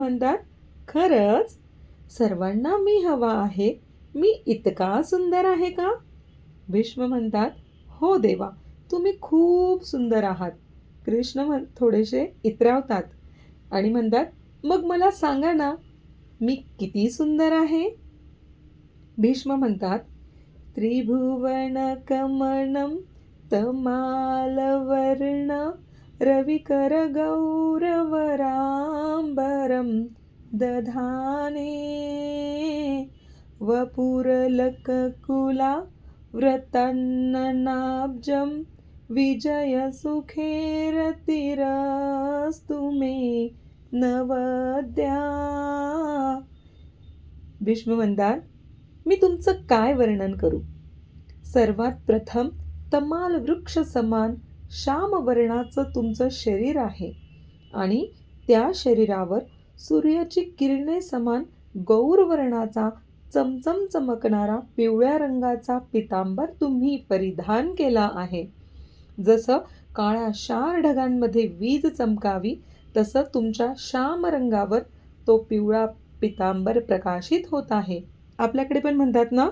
म्हणतात खरंच सर्वांना मी हवा आहे मी इतका सुंदर आहे का? भीष्म म्हणतात हो देवा तुम्ही खूप सुंदर आहात. कृष्ण म्हण थोडेसे इतरावतात आणि म्हणतात मग मला सांगा ना मी किती सुंदर आहे? भीष्म म्हणतात त्रिभुवन कमणम तमालवर्ण रविकर गौरवरांबरम दधाने वपुरलककुला व्रतन्ननाब्जं विजयसुखेरतिरस्तु मे नवद्या। भीष्म म्हणतात मी तुमचं काय वर्णन करू? सर्वात प्रथम तमाल वृक्ष समान श्यामवर्णाचं तुमचं शरीर आहे. आणि त्या शरीरावर सूर्याची किरणे समान गौरवर्णाचा चमचम चमकणारा पिवळ्या रंगाचा पितांबर तुम्ही परिधान केला आहे. जसं काळ्या शार ढगांमध्ये वीज चमकावी तसं तुमच्या श्याम रंगावर तो पिवळा पितांबर प्रकाशित होत आहे. आपल्याकडे पण म्हणतात ना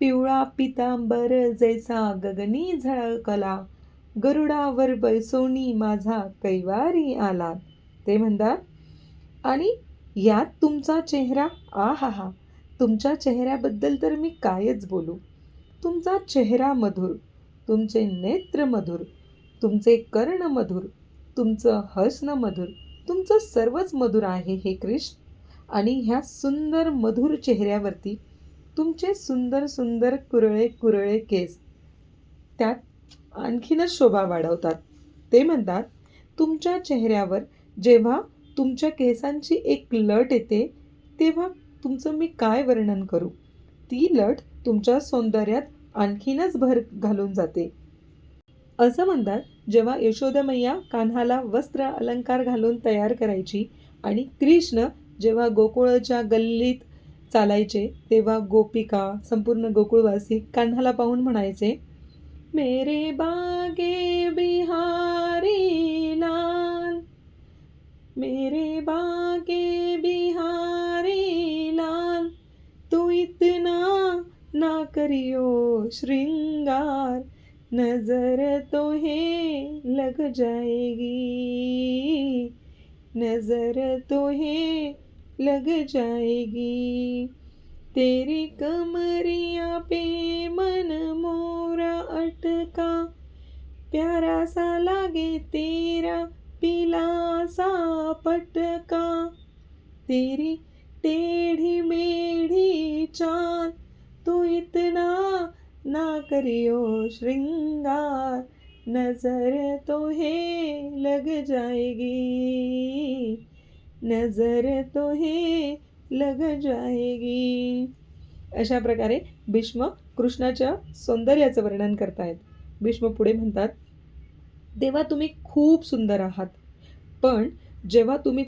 पिवळा पितांबर जैसा गगनी झळकला गरुडावर बैसोनी माझा कैवारी आला. ते म्हणतात आणि यात तुमचा चेहरा? आ हा हा तुमच्या चेहऱ्याबद्दल तर मी कायच बोलू. तुमचा चेहरा मधुर तुमचे नेत्र मधुर तुमचे कर्ण मधुर तुमचं हसणं मधुर तुमचं सर्वच मधुर आहे हे कृष्ण. आणि ह्या सुंदर मधुर चेहऱ्यावरती तुमचे सुंदर सुंदर कुरळे कुरळे केस. त्यात आणखीनच शोभा वाढवतात. ते म्हणतात तुमच्या चेहऱ्यावर जेव्हा तुमच्या केसांची एक लट येते तेव्हा तुमचं मी काय वर्णन करू? ती लट तुमच्या सौंदर्यात आणखीनच भर घालून जाते. असं म्हणतात जेव्हा यशोदमय्या कान्हाला वस्त्र अलंकार घालून तयार करायची आणि कृष्ण जेव्हा गोकुळच्या गल्लीत चालायचे तेव्हा गोपिका संपूर्ण गोकुळवासी कान्हाला पाहून म्हणायचे मेरे बागे बिहारी लाल। मेरे बागे बिहारी लाल, तू इतना ना करियो श्रृंगार, नज़र तो है लग जाएगी। नज़र तो है लग जाएगी। तेरी कमरिया पे मोरा प्यारा सा लागे तेरा पीला सा पटका। तेरी टेढ़ी मेढ़ी चाल तू इतना ना करियो श्रृंगार। नजर तो है लग जाएगी नजर तो है लग जाएगी। अशा प्रकारे भीष्म कृष्णाच्या सौंदर्याचं वर्णन करतायत. भीष्म पुढे म्हणतात तेव्हा तुम्ही खूप सुंदर आहात. पण जेव्हा तुम्ही